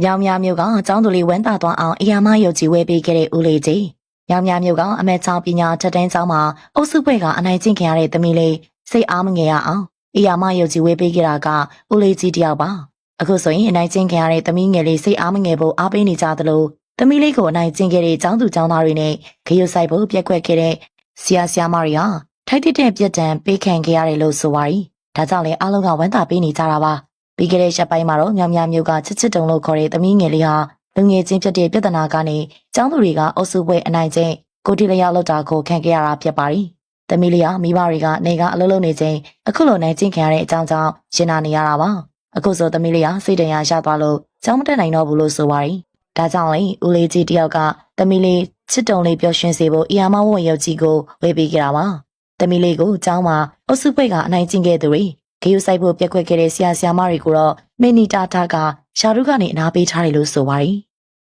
။ညောင်မြမျိုးကအကြောင်းသူလေးဝမ်းသာသွားအောင်အရာမယုတ်ကြည်ဝဲပေးခဲ့တဲ့ဦးလေးကြီး။ညောင်မြမျိုးကအမေချောင်းပညာထက်တန်းကျောင်းမှာအုပ်စုဖွဲ့ကအနိုင်ကျင့်ခံရတဲ့သမီးလေးစိတ်အားမငယ်ရအောင်အရာမယုတ်ကြည်ဝဲပေးခဲ့တာကဦးလေးကြီးတယောက်ပါ။အခုဆိုရင်အနိုင်ကျင့်ခံရတဲ့သမီးငယ်လေးစိတ်အားမငယ်ဖို့အားပေးနေကြသလိုသမီးလေးကိုအနိုင်ကျင့်ခဲ့တဲ့ကျောင်းသူကျောင်းသားတွေနဲ့ဂရုစိုက်ဖို့ပြက်ကွက်ခဲ့တဲ့ဆရာဆရာမတွေဟာထိုက်တဲ့တဲ့ပြက်တံပေးခံခဲ့ရတယ်လို့ဆိုပါရီ။ဒါကြောင့်လည်းအားလုံးကဝမ်းသာပေးနေကြတာပါ။ ပြီးခဲ့တဲ့ရက်ပိုင်းမှာတော့မြောင်မြမျိုးကချစ်ချစ်တုံလို့ခေါ်တဲ့သမီးငယ်လေးဟာလူငယ်ချင်းဖြစ်တဲ့ပြဿနာကနေကျောင်းသူတွေကအုပ်စုပွဲအနိုင်ကျင့်ကိုတီလျောက်လောက်တာကိုခံခဲ့ရတာဖြစ်ပါရီ။သမီးလေးဟာမိဘတွေကနေကအလုပ်လုပ်နေချိန်အခုလိုနိုင်ကျင့်ခံရတဲ့အကြောင်းကြောင့်ရှင်းနာနေရတာပါ။အခုဆိုသမီးလေးဟာစိတ်တရားရသွားလို့ကျောင်းမတက်နိုင်တော့ဘူးလို့ဆိုပါရီ။ဒါကြောင့်လေဦးလေးကြီးတယောက်ကသမီးလေးချစ်တုံလေးပျော်ရွှင်စေဖို့အီယာမဝတ်ရုပ်ကြီးကိုဝေပေးကြတာပါ။သမီးလေးကိုကျောင်းမှာအုပ်စုပွဲကအနိုင်ကျင့်ခဲ့သူတွေ ဂေယုဆိုင်ဖို့ပြက်ကွက်ခဲ့တဲ့ဆရာဆရာမတွေကိုတော့မင်းနီတာတာကရှာရုကနေအနာပေးထားတယ်လို့ဆိုပါရီ